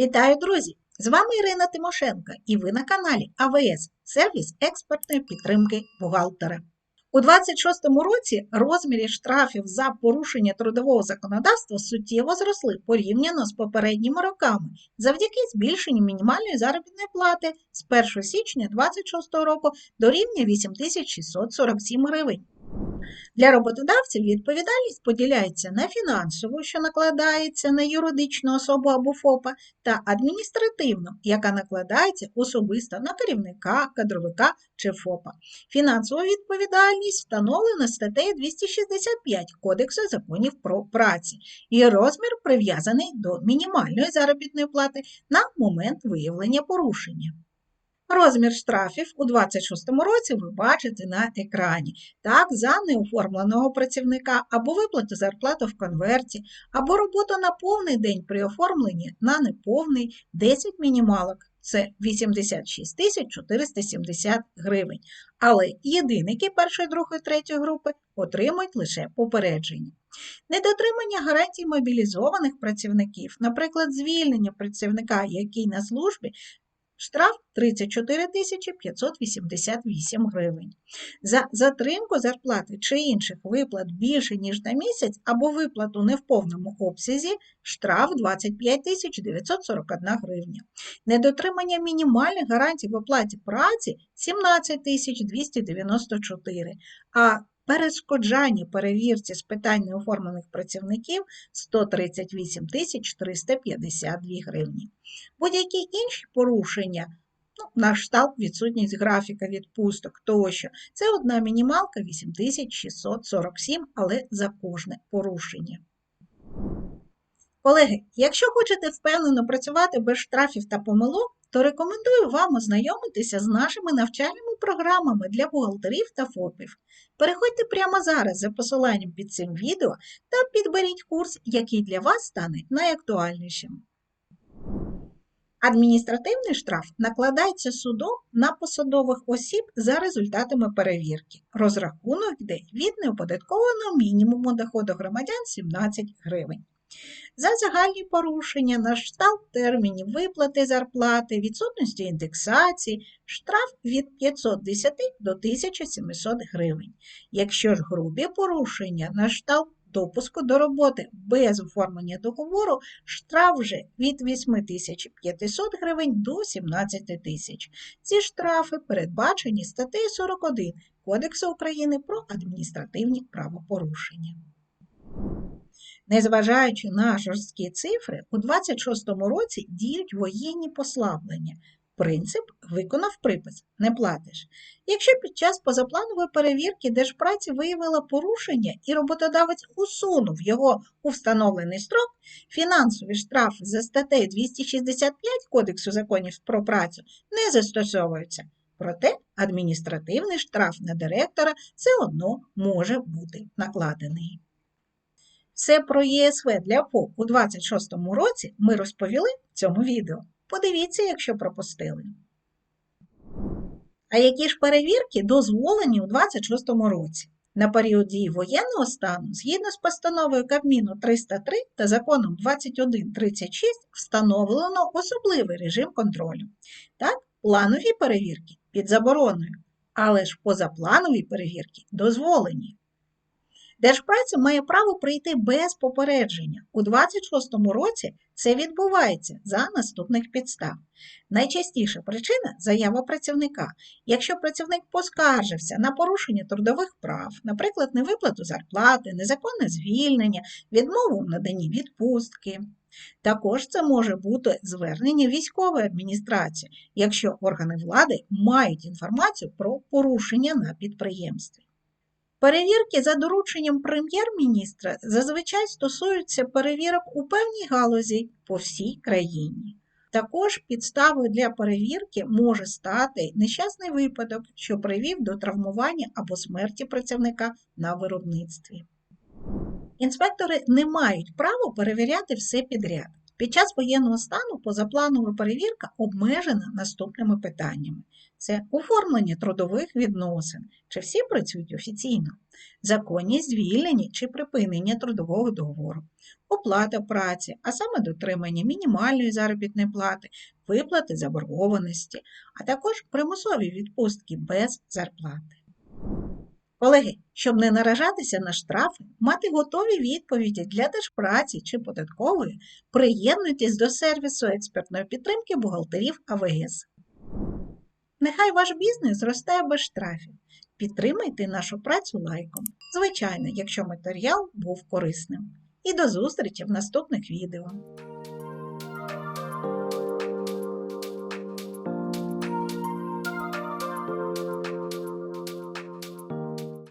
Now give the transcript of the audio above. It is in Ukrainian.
Вітаю, друзі! З вами Ірина Тимошенко і ви на каналі АВС сервіс експертної підтримки бухгалтера. У 2026 році розміри штрафів за порушення трудового законодавства суттєво зросли порівняно з попередніми роками завдяки збільшенню мінімальної заробітної плати з 1 січня 2026 року до рівня 8647 гривень. Для роботодавців відповідальність поділяється на фінансову, що накладається на юридичну особу або ФОПа, та адміністративну, яка накладається особисто на керівника, кадровика чи ФОПа. Фінансова відповідальність встановлена статтею 265 Кодексу законів про працю, і розмір прив'язаний до мінімальної заробітної плати на момент виявлення порушення. Розмір штрафів у 2026 році ви бачите на екрані. Так, за неоформленого працівника або виплату зарплати в конверті, або роботу на повний день при оформленні на неповний 10 мінімалок. Це 86 тисяч 470 гривень. Але єдиники першої, другої, третьої групи отримують лише попередження. Недотримання гарантій мобілізованих працівників, наприклад, звільнення працівника, який на службі, штраф 34 588 гривень. За затримку зарплати чи інших виплат більше, ніж на місяць, або виплату не в повному обсязі, штраф 25 941 гривня. Недотримання мінімальних гарантій в оплаті праці 17 тисяч 294, а перешкоджання перевірці з питань неоформлених працівників 138 352 гривні. Будь-які інші порушення, ну, на штаб відсутність графіка відпусток тощо, це одна мінімалка 8647, але за кожне порушення. Колеги, якщо хочете впевнено працювати без штрафів та помилок, то рекомендую вам ознайомитися з нашими навчальними програмами для бухгалтерів та ФОПів. Переходьте прямо зараз за посиланням під цим відео та підберіть курс, який для вас стане найактуальнішим. Адміністративний штраф накладається судом на посадових осіб за результатами перевірки. Розрахунок йде від неоподаткованого мінімуму доходу громадян 17 гривень. За загальні порушення на штат термінів виплати зарплати, відсутності індексації, штраф від 510 до 1700 гривень. Якщо ж грубі порушення на штат допуску до роботи без оформлення договору, штраф вже від 8500 гривень до 17 тисяч. Ці штрафи передбачені статтею 41 Кодексу України про адміністративні правопорушення. Незважаючи на жорсткі цифри, у 26-му році діють воєнні послаблення. Принцип виконав припис, не платиш. Якщо під час позапланової перевірки Держпраці виявила порушення і роботодавець усунув його у встановлений строк, фінансові штрафи за статтею 265 Кодексу законів про працю не застосовуються. Проте адміністративний штраф на директора все одно може бути накладений. Все про ЄСВ для ФОП у 26 році ми розповіли в цьому відео. Подивіться, якщо пропустили. А які ж перевірки дозволені у 26 році? На період дії воєнного стану, згідно з постановою Кабміну 303 та законом 2136, встановлено особливий режим контролю. Так, планові перевірки під забороною, але ж позапланові перевірки дозволені. Держпраця має право прийти без попередження. У 26-му році це відбувається за наступних підстав. Найчастіша причина заява працівника. Якщо працівник поскаржився на порушення трудових прав, наприклад, невиплату зарплати, незаконне звільнення, відмову в наданні відпустки. Також це може бути звернення військової адміністрації, якщо органи влади мають інформацію про порушення на підприємстві. Перевірки за дорученням прем'єр-міністра зазвичай стосуються перевірок у певній галузі по всій країні. Також підставою для перевірки може стати нещасний випадок, що привів до травмування або смерті працівника на виробництві. Інспектори не мають права перевіряти все підряд. Під час воєнного стану позапланова перевірка обмежена наступними питаннями: це оформлення трудових відносин, чи всі працюють офіційно, законність звільнення чи припинення трудового договору, оплата праці, а саме дотримання мінімальної заробітної плати, виплати заборгованості, а також примусові відпустки без зарплати. Колеги, щоб не наражатися на штрафи, мати готові відповіді для держпраці чи податкової, приєднуйтесь до сервісу експертної підтримки бухгалтерів АВС. Нехай ваш бізнес зростає без штрафів. Підтримайте нашу працю лайком. Звичайно, якщо матеріал був корисним. І до зустрічі в наступних відео.